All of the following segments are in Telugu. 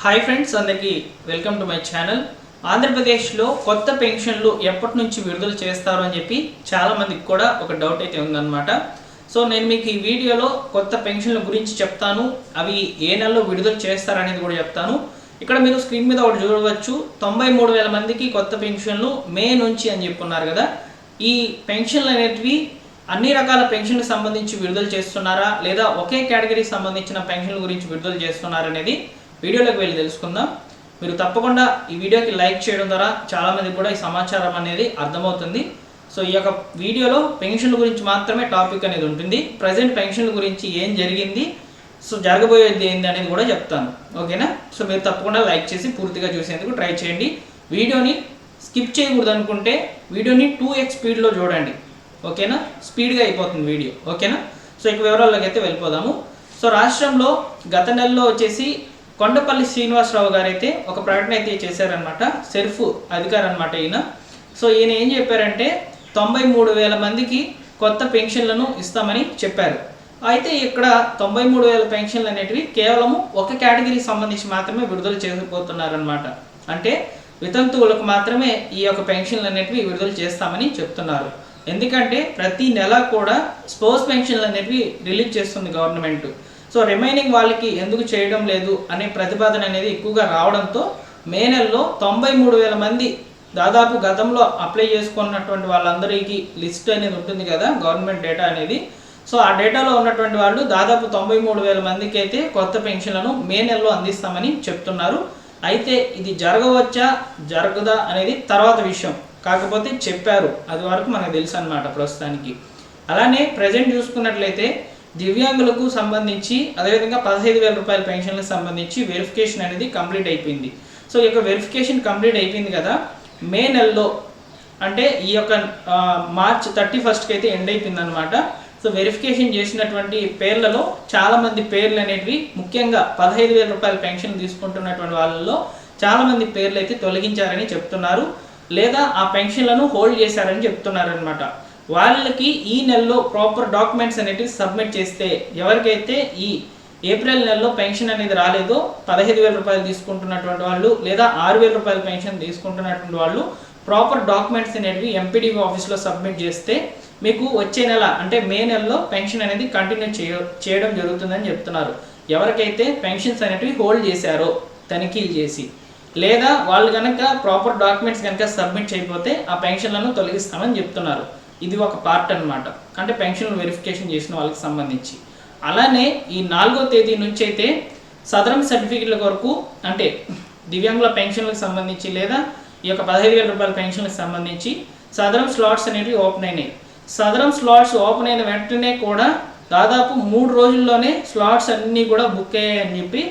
హాయ్ ఫ్రెండ్స్ అందరికీ వెల్కమ్ టు మై ఛానల్ ఆంధ్రప్రదేశ్లో కొత్త పెన్షన్లు ఎప్పటి నుంచి విడుదల చేస్తారు అని చెప్పి చాలా మందికి కూడా ఒక డౌట్ అయితే ఉందన్నమాట. సో నేను మీకు ఈ వీడియోలో కొత్త పెన్షన్ల గురించి చెప్తాను. అవి ఏ నెలలో విడుదల చేస్తారనేది కూడా చెప్తాను. ఇక్కడ మీరు స్క్రీన్ మీద ఒకటి చూడవచ్చు. తొంభై మూడు వేల మందికి కొత్త పెన్షన్లు మే నుంచి అని చెప్పున్నారు కదా. ఈ పెన్షన్లు అనేటివి అన్ని రకాల పెన్షన్లకు సంబంధించి విడుదల చేస్తున్నారా? లేదా ఒకే కేటగిరీకి సంబంధించిన పెన్షన్ల గురించి విడుదల చేస్తున్నారనేది వీడియోలోకి వెళ్ళి తెలుసుకుందాం. మీరు తప్పకుండా ఈ వీడియోకి లైక్ చేయడం ద్వారా చాలామంది కూడా ఈ సమాచారం అనేది అర్థమవుతుంది. సో ఈ యొక్క వీడియోలో పెన్షన్ల గురించి మాత్రమే టాపిక్ అనేది ఉంటుంది. ప్రజెంట్ పెన్షన్ల గురించి ఏం జరిగింది సో జరగబోయేది ఏంది అనేది కూడా చెప్తాను. ఓకేనా? సో మీరు తప్పకుండా లైక్ చేసి పూర్తిగా చూసేందుకు ట్రై చేయండి. వీడియోని స్కిప్ చేయకూడదు అనుకుంటే వీడియోని టూ ఎక్స్ స్పీడ్లో చూడండి. ఓకేనా? స్పీడ్గా అయిపోతుంది వీడియో. ఓకేనా? సో ఇక వివరాల్లోకి అయితే వెళ్ళిపోదాము. సో రాష్ట్రంలో గత నెలలో వచ్చేసి కొండపల్లి శ్రీనివాసరావు గారు అయితే ఒక ప్రకటన అయితే చేశారనమాట సెర్ఫ్ అధికారి అనమాట ఈయన. సో ఈయన ఏం చెప్పారంటే తొంభై మూడు వేల మందికి కొత్త పెన్షన్లను ఇస్తామని చెప్పారు. అయితే ఇక్కడ తొంభై మూడు వేల పెన్షన్లు అనేటివి కేవలము ఒక కేటగిరీకి సంబంధించి మాత్రమే విడుదల చేయబోతున్నారనమాట అంటే వితంతువులకు మాత్రమే ఈ యొక్క పెన్షన్లు అనేటివి విడుదల చేస్తామని చెప్తున్నారు. ఎందుకంటే ప్రతి నెల కూడా స్పోర్ట్స్ పెన్షన్లు అనేటివి రిలీజ్ చేస్తుంది గవర్నమెంట్. సో రిమైనింగ్ వాళ్ళకి ఎందుకు చేయడం లేదు అనే ప్రతిపాదన అనేది ఎక్కువగా రావడంతో మే నెలలో తొంభై మూడు వేల మంది దాదాపు గతంలో అప్లై చేసుకున్నటువంటి వాళ్ళందరికీ లిస్ట్ అనేది ఉంటుంది కదా గవర్నమెంట్ డేటా అనేది. సో ఆ డేటాలో ఉన్నటువంటి వాళ్ళు దాదాపు తొంభై మూడు వేల మందికి అయితే కొత్త పెన్షన్లను మే నెలలో అందిస్తామని చెప్తున్నారు. అయితే ఇది జరగవచ్చా జరగదా అనేది తర్వాత విషయం. కాకపోతే చెప్పారు అది వరకు మనకు తెలుసు అనమాట ప్రస్తుతానికి. అలానే ప్రజెంట్ చూసుకున్నట్లయితే దివ్యాంగులకు సంబంధించి అదేవిధంగా పదహైదు వేల రూపాయల పెన్షన్లకు సంబంధించి వెరిఫికేషన్ అనేది కంప్లీట్ అయిపోయింది. సో ఈ యొక్క వెరిఫికేషన్ కంప్లీట్ అయిపోయింది కదా మే నెలలో అంటే ఈ యొక్క మార్చ్ థర్టీ ఫస్ట్కి అయితే ఎండ్ అయిపోయింది అనమాట సో వెరిఫికేషన్ చేసినటువంటి పేర్లలో చాలామంది పేర్లు అనేటివి ముఖ్యంగా పదహైదు వేల రూపాయల పెన్షన్ తీసుకుంటున్నటువంటి వాళ్ళలో చాలామంది పేర్లు అయితే తొలగించారని చెప్తున్నారు. లేదా ఆ పెన్షన్లను హోల్డ్ చేశారని చెప్తున్నారనమాట వాళ్ళకి ఈ నెలలో ప్రాపర్ డాక్యుమెంట్స్ అనేటివి సబ్మిట్ చేస్తే ఎవరికైతే ఈ ఏప్రిల్ నెలలో పెన్షన్ అనేది రాలేదో పదహైదు వేల రూపాయలు తీసుకుంటున్నటువంటి వాళ్ళు లేదా ఆరు వేల రూపాయల పెన్షన్ తీసుకుంటున్నటువంటి వాళ్ళు ప్రాపర్ డాక్యుమెంట్స్ అనేటివి ఎంపీడీఓ ఆఫీస్లో సబ్మిట్ చేస్తే మీకు వచ్చే నెల అంటే మే నెలలో పెన్షన్ అనేది కంటిన్యూ చేయ చేయడం జరుగుతుందని చెప్తున్నారు. ఎవరికైతే పెన్షన్స్ అనేటివి హోల్డ్ చేశారో తనిఖీలు చేసి లేదా వాళ్ళు కనుక ప్రాపర్ డాక్యుమెంట్స్ కనుక సబ్మిట్ చేయకపోతే ఆ పెన్షన్లను తొలగిస్తామని చెప్తున్నారు. ఇది ఒక పార్ట్ అనమాట అంటే పెన్షన్ వెరిఫికేషన్ చేసిన వాళ్ళకి సంబంధించి. అలానే ఈ నాలుగో తేదీ నుంచి అయితే సదరం సర్టిఫికెట్ల కొరకు అంటే దివ్యాంగుల పెన్షన్లకు సంబంధించి లేదా ఈ యొక్క పదహైదు వేల రూపాయల పెన్షన్లకు సంబంధించి సదరం స్లాట్స్ అనేవి ఓపెన్ అయినాయి. సదరం స్లాట్స్ ఓపెన్ అయిన వెంటనే కూడా దాదాపు మూడు రోజుల్లోనే స్లాట్స్ అన్నీ కూడా బుక్ అయ్యాయని చెప్పి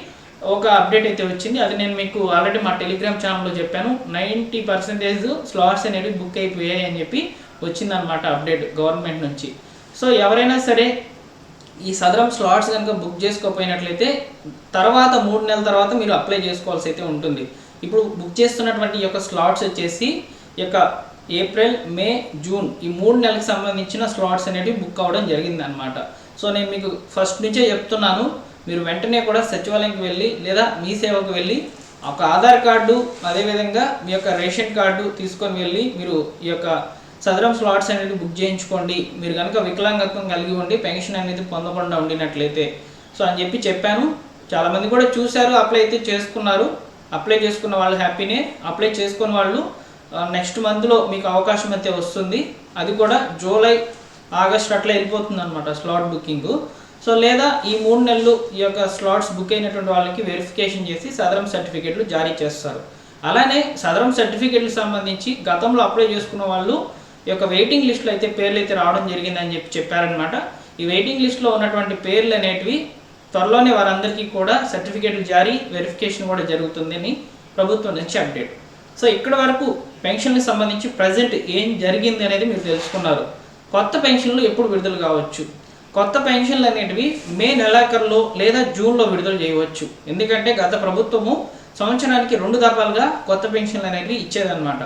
ఒక అప్డేట్ అయితే వచ్చింది. అది నేను మీకు ఆల్రెడీ మా టెలిగ్రామ్ ఛానల్లో చెప్పాను. నైంటీ పర్సెంటేజ్ స్లాట్స్ అనేవి బుక్ అయిపోయాయి అని చెప్పి వచ్చిందనమాట అప్డేట్ గవర్నమెంట్ నుంచి. సో ఎవరైనా సరే ఈ సదరం స్లాట్స్ కనుక బుక్ చేసుకోకపోయినట్లయితే తర్వాత మూడు నెలల తర్వాత మీరు అప్లై చేసుకోవాల్సి అయితే ఉంటుంది. ఇప్పుడు బుక్ చేస్తున్నటువంటి ఈ యొక్క స్లాట్స్ వచ్చేసి ఈ యొక్క ఏప్రిల్ మే జూన్ ఈ మూడు నెలలకు సంబంధించిన స్లాట్స్ అనేవి బుక్ అవ్వడం జరిగిందనమాట సో నేను మీకు ఫస్ట్ నుంచే చెప్తున్నాను. మీరు వెంటనే కూడా సచివాలయంకి వెళ్ళి లేదా మీ సేవకు వెళ్ళి ఒక ఆధార్ కార్డు అదేవిధంగా మీ యొక్క రేషన్ కార్డు తీసుకొని వెళ్ళి మీరు ఈ యొక్క సదరం స్లాట్స్ అనేది బుక్ చేయించుకోండి. మీరు కనుక వికలాంగత్వం కలిగి ఉండి పెన్షన్ అనేది పొందకుండా ఉండినట్లయితే. సో అని చెప్పి చెప్పాను. చాలామంది కూడా చూశారు అప్లై అయితే చేసుకున్నారు. అప్లై చేసుకున్న వాళ్ళు హ్యాపీనే అప్లై చేసుకున్న వాళ్ళు నెక్స్ట్ మంత్లో మీకు అవకాశం అయితే వస్తుంది. అది కూడా జూలై ఆగస్ట్ అట్లా వెళ్ళిపోతుంది అనమాట స్లాట్ బుకింగ్ సో లేదా ఈ మూడు నెలలు ఈ యొక్క స్లాట్స్ బుక్ అయినటువంటి వాళ్ళకి వెరిఫికేషన్ చేసి సదరం సర్టిఫికెట్లు జారీ చేస్తారు. అలానే సదరం సర్టిఫికెట్లకు సంబంధించి గతంలో అప్లై చేసుకున్న వాళ్ళు ఈ యొక్క వెయిటింగ్ లిస్ట్లో అయితే పేర్లు అయితే రావడం జరిగిందని చెప్పి చెప్పారనమాట ఈ వెయిటింగ్ లిస్ట్లో ఉన్నటువంటి పేర్లు అనేటివి త్వరలోనే వారందరికీ కూడా సర్టిఫికేట్లు జారీ వెరిఫికేషన్ కూడా జరుగుతుందని ప్రభుత్వం నుంచి అప్డేట్ సో ఇక్కడ వరకు పెన్షన్లకు సంబంధించి ప్రజెంట్ ఏం జరిగింది అనేది మీరు తెలుసుకున్నారు. కొత్త పెన్షన్లు ఎప్పుడు విడుదల కావచ్చు? కొత్త పెన్షన్లు అనేటివి మే నెలాఖరులో లేదా జూన్లో విడుదల చేయవచ్చు. ఎందుకంటే గత ప్రభుత్వము సంవత్సరానికి రెండు దఫాలుగా కొత్త పెన్షన్లు అనేవి ఇచ్చేదన్నమాట.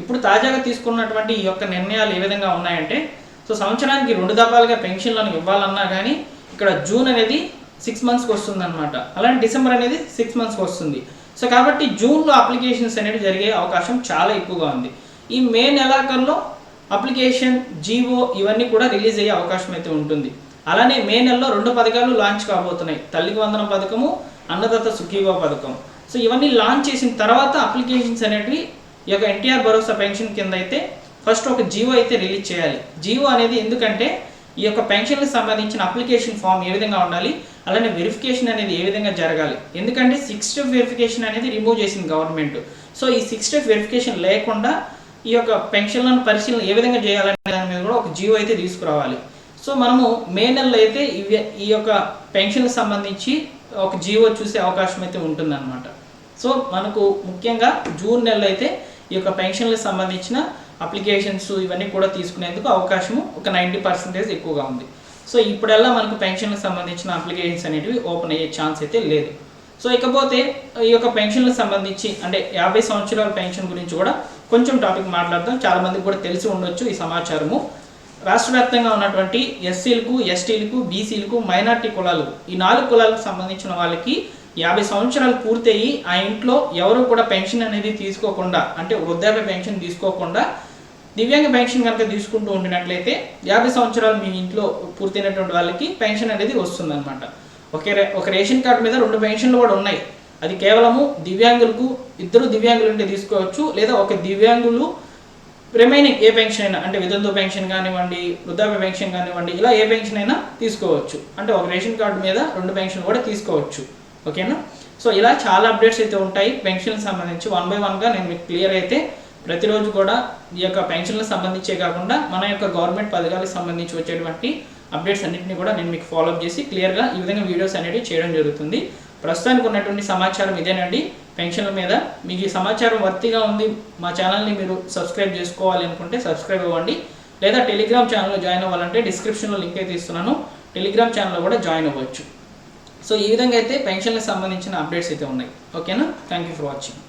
ఇప్పుడు తాజాగా తీసుకున్నటువంటి ఈ యొక్క నిర్ణయాలు ఏ విధంగా ఉన్నాయంటే సో సంవత్సరానికి రెండు దఫాలుగా పెన్షన్లను ఇవ్వాలన్నా కానీ ఇక్కడ జూన్ అనేది సిక్స్ మంత్స్కి వస్తుంది అనమాట అలానే డిసెంబర్ అనేది సిక్స్ మంత్స్కి వస్తుంది. సో కాబట్టి జూన్లో అప్లికేషన్స్ అనేవి జరిగే అవకాశం చాలా ఎక్కువగా ఉంది. ఈ మే నెలాఖరులో అప్లికేషన్ జీవో ఇవన్నీ కూడా రిలీజ్ అయ్యే అవకాశం అయితే ఉంటుంది. అలానే మే నెలలో రెండు పథకాలు లాంచ్ కాబోతున్నాయి. తల్లికి వందనం పథకము అన్నదాత సుఖీవో పథకం. సో ఇవన్నీ లాంచ్ చేసిన తర్వాత అప్లికేషన్స్ అనేటివి ఈ యొక్క ఎన్టీఆర్ భరోసా పెన్షన్ కింద అయితే ఫస్ట్ ఒక జీవో అయితే రిలీజ్ చేయాలి. జీవో అనేది ఎందుకంటే ఈ యొక్క పెన్షన్కి సంబంధించిన అప్లికేషన్ ఫామ్ ఏ విధంగా ఉండాలి అలానే వెరిఫికేషన్ అనేది ఏ విధంగా జరగాలి. ఎందుకంటే సిక్స్ స్టెప్ వెరిఫికేషన్ అనేది రిమూవ్ చేసింది గవర్నమెంట్. సో ఈ సిక్స్ స్టెప్ వెరిఫికేషన్ లేకుండా ఈ యొక్క పెన్షన్లను పరిశీలన ఏ విధంగా చేయాలనే దాని మీద కూడా ఒక జీవో అయితే తీసుకురావాలి. సో మనము మే నెలలో అయితే ఇవి ఈ యొక్క పెన్షన్కి సంబంధించి ఒక జీవో చూసే అవకాశం అయితే ఉంటుందన్నమాట. సో మనకు ముఖ్యంగా జూన్ నెలలో అయితే ఈ యొక్క పెన్షన్లకు సంబంధించిన అప్లికేషన్స్ ఇవన్నీ కూడా తీసుకునేందుకు అవకాశము ఒక నైంటీ పర్సెంటేజ్ ఎక్కువగా ఉంది. సో ఇప్పుడల్లా మనకు పెన్షన్లకు సంబంధించిన అప్లికేషన్స్ అనేటివి ఓపెన్ అయ్యే ఛాన్స్ అయితే లేదు. సో ఇకపోతే ఈ యొక్క పెన్షన్లకు సంబంధించి అంటే యాభై సంవత్సరాల పెన్షన్ గురించి కూడా కొంచెం టాపిక్ మాట్లాడదాం. చాలామందికి కూడా తెలిసి ఉండొచ్చు ఈ సమాచారము. రాష్ట్ర వ్యాప్తంగా ఉన్నటువంటి ఎస్సీలకు ఎస్టీలకు బీసీలకు మైనార్టీ కులాలు ఈ నాలుగు కులాలకు సంబంధించిన వాళ్ళకి యాభై సంవత్సరాలు పూర్తయి ఆ ఇంట్లో ఎవరు కూడా పెన్షన్ అనేది తీసుకోకుండా అంటే వృద్ధాప్య పెన్షన్ తీసుకోకుండా దివ్యాంగ పెన్షన్ కనుక తీసుకుంటూ ఉండినట్లయితే యాభై సంవత్సరాలు మీ ఇంట్లో పూర్తయినటువంటి వాళ్ళకి పెన్షన్ అనేది వస్తుందన్నమాట. ఒకే రే- ఒక రేషన్ కార్డు మీద రెండు పెన్షన్లు కూడా ఉన్నాయి. అది కేవలము దివ్యాంగులకు ఇద్దరు దివ్యాంగులు ఉంటే తీసుకోవచ్చు లేదా ఒక దివ్యాంగులు రిమైనింగ్ ఏ పెన్షన్ అయినా అంటే విధంతు పెన్షన్ కానివ్వండి వృద్ధాప్య పెన్షన్ కానివ్వండి ఇలా ఏ పెన్షన్ అయినా తీసుకోవచ్చు. అంటే ఒక రేషన్ కార్డు మీద రెండు పెన్షన్ కూడా తీసుకోవచ్చు. ఓకేనా? సో ఇలా చాలా అప్డేట్స్ అయితే ఉంటాయి. పెన్షన్కి సంబంధించి వన్ బై వన్గా నేను మీకు క్లియర్ అయితే ప్రతిరోజు కూడా ఈ యొక్క పెన్షన్లకు సంబంధించే కాకుండా మన యొక్క గవర్నమెంట్ పథకాలకు సంబంధించి వచ్చేటువంటి అప్డేట్స్ అన్నింటినీ కూడా నేను మీకు ఫాలోఅప్ చేసి క్లియర్గా ఈ విధంగా వీడియోస్ అనేవి చేయడం జరుగుతుంది. ప్రస్తుతానికి ఉన్నటువంటి సమాచారం ఇదేనండి. పెన్షన్ల మీద మీకు ఈ సమాచారం వర్తిగా ఉంది మా ఛానల్ని మీరు సబ్స్క్రైబ్ చేసుకోవాలి అనుకుంటే సబ్స్క్రైబ్ అవ్వండి. లేదా టెలిగ్రామ్ ఛానల్లో జాయిన్ అవ్వాలంటే డిస్క్రిప్షన్లో లింక్ అయితే ఇస్తున్నాను. టెలిగ్రామ్ ఛానల్లో కూడా జాయిన్ అవ్వచ్చు. సో ఈ విధంగా అయితే పెన్షన్లకు సంబంధించిన అప్డేట్స్ అయితే ఉన్నాయి. ఓకేనా? Thank you for watching